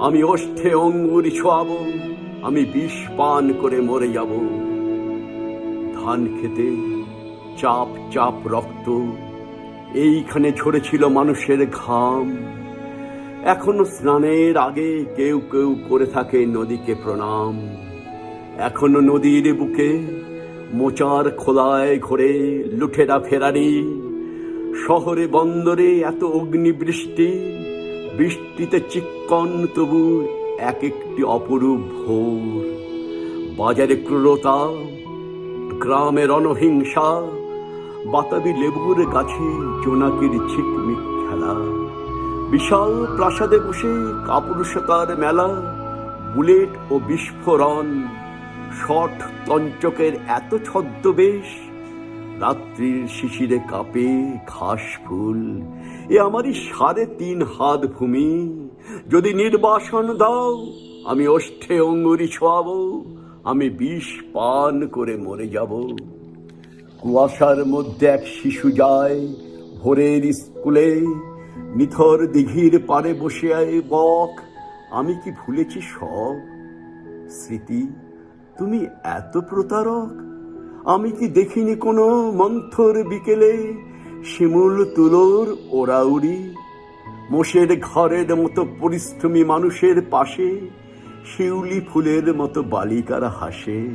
আমি ওষ্ঠে অঙ্গুরি ছোয়াবো, আমি বিষ পান করে মরে যাব। ধান খেতে চাপ চাপ রক্ত, এইখানে ঝরেছিল মানুষের ঘাম। এখনও স্নানের আগে কেউ কেউ করে থাকে নদীকে প্রণাম। এখনও নদীর বুকে মোচার খোলায় ঘোরে লুঠেরা ফেরারি। শহরে বন্দরে এত অগ্নিবৃষ্টি বৃষ্টিতে চিক্কন তবু এক একটি অপরূপ ভোর। বাজারে ক্রূরতা গ্রামে রণহিংসা, বাতাবি লেবুর গাছে জোনাকির ঝিকমিক খেলা। বিশাল প্রাসাদে বসে কাপুরুষতার মেলা, বুলেট ও বিস্ফোরণ, শট তঞ্চকের এত ছদ্মবেশ, রাত্রির শিশিরে কাঁপে ঘাস ফুল এ আমারই সাড়ে তিন হাত ভূমি। যদি নির্বাসন দাও, আমি ওষ্ঠে অঙ্গুরি ছোয়াবো, আমি বিষ পান করে মরে যাব। কুয়াশার মধ্যে এক শিশু যায় ভোরের স্কুলে, নিথর দিঘির পারে বসে আয় বক, আমি কি ভুলেছি সব? স্মৃতি, তুমি এত প্রতারক, আমি কি দেখিনি কোনো মন্থর বিকেলে? শিমুল তুলোর ওরাউরি মোষের ঘরের মতো পরিশ্রমী মানুষের পাশে, শিউলি ফুলের মতো বালিকারা হাসে।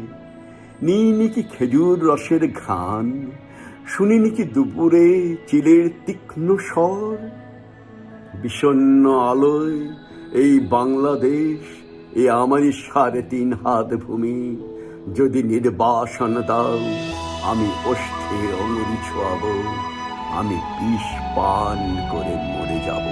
নিইনি কি খেজুর রসের ঘ্রাণ শুনিনি কি দুপুরে চিলের তীক্ষ্ণ স্বর। বিষণ্ণ আলোয় এই বাংলাদেশ, এ আমারই সাড়ে তিন হাত ভূমি। যদি নির্বাসন দাও, আমি ওষ্ঠে অঙ্গুরি ছোয়াবো। আমি বিষ পান করে মরে যাব।